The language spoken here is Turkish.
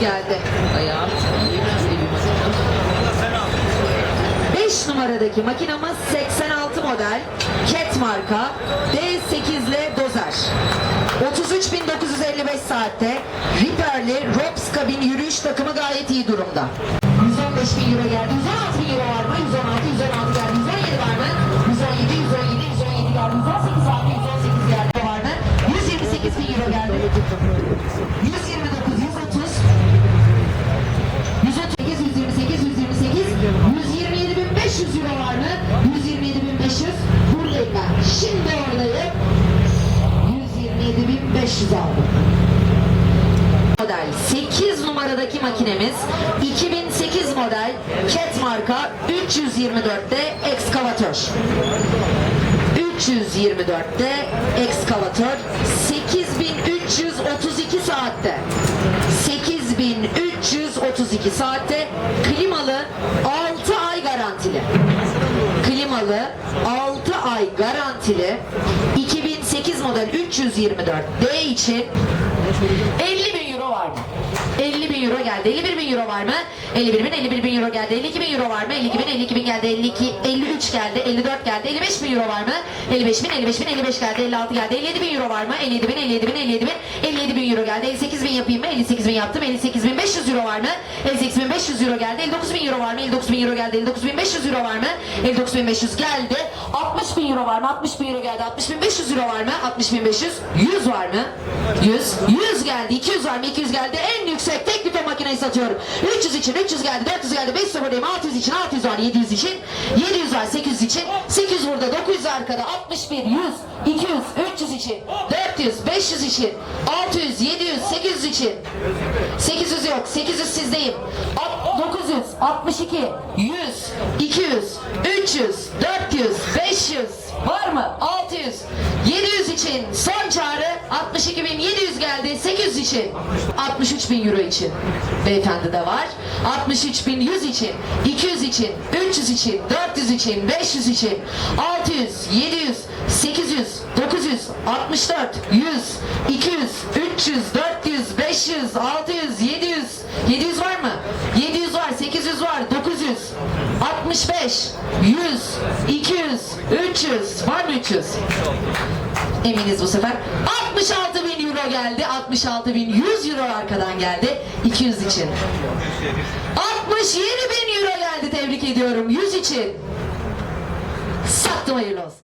geldi. Ayağım. 5 numaradaki makinamız 86 model Cat marka D8'li dozer. 33.955 saatte Reaper'li Robs kabin yürüyüş takımı gayet iyi durumda. 115 bin euro geldi. 116 bin euro var mı? 116, 116 geldi. 127.500 aldım. Model 8 numaradaki makinemiz 2008 model Cat marka 324'te ekskavatör. 324'te ekskavatör 8332 saatte 8332 saatte klimalı 6 ay garantili klimalı 6 ay garantili 2008 model 324 D için 50 bin euro var mı? 50 bin euro geldi. 51 bin euro var mı? 51 bin, 51 bin euro geldi. 52 bin euro var mı? 52 bin, 52 bin geldi. 52, 53 geldi. 54 geldi. 55 bin euro var mı? 55 bin, 55 bin, 55 geldi. 56 geldi. 57 bin euro var mı? 57 bin, 57 bin, 57 bin, 57 bin euro geldi. 58 bin yapayım mı? 58 bin yaptım. 58 bin 500 euro var mı? 58 bin 500 euro geldi. 59 bin euro var mı? 59 bin euro geldi. 59 bin 500 euro var mı? 59 bin 500 geldi. 60 bin euro var mı? 60 bin euro geldi. 60 bin 500 euro var mı? 60 bin 500. 100 var mı? 100. 100 geldi. 200 var mı? 200 geldi. En yüksek tek büfe makineyi satıyorum. 300 için 300 geldi. 400 geldi. 500 buradayım. 600 için 600 var. 700 için. 700 var. 800 için. 800 burada. 900 arkada. 61, 100, 200, 300 için. 400, 500 için. 600, 700, 800 için. 800 yok. 800 sizdeyim. Alt- 900, 62, 100, 200, 300, 400, 500. Var mı? 600, 700 için son çağrı 62.700 geldi 800 için. 63.000 euro için. Beyefendi de var. 63.100 için 200 için 300 için 400 için 500 için. 600 700 800 900 64 100 200 300 400 500 600 700 700 var mı? 700 var 800 var 900 65 100 200 300 var mı 300? Eminiz bu sefer. 66 bin euro geldi. 66 bin 100 euro arkadan geldi. 200 için. 67 bin euro geldi. Tebrik ediyorum. 100 için. Sattım hayırlı olsun.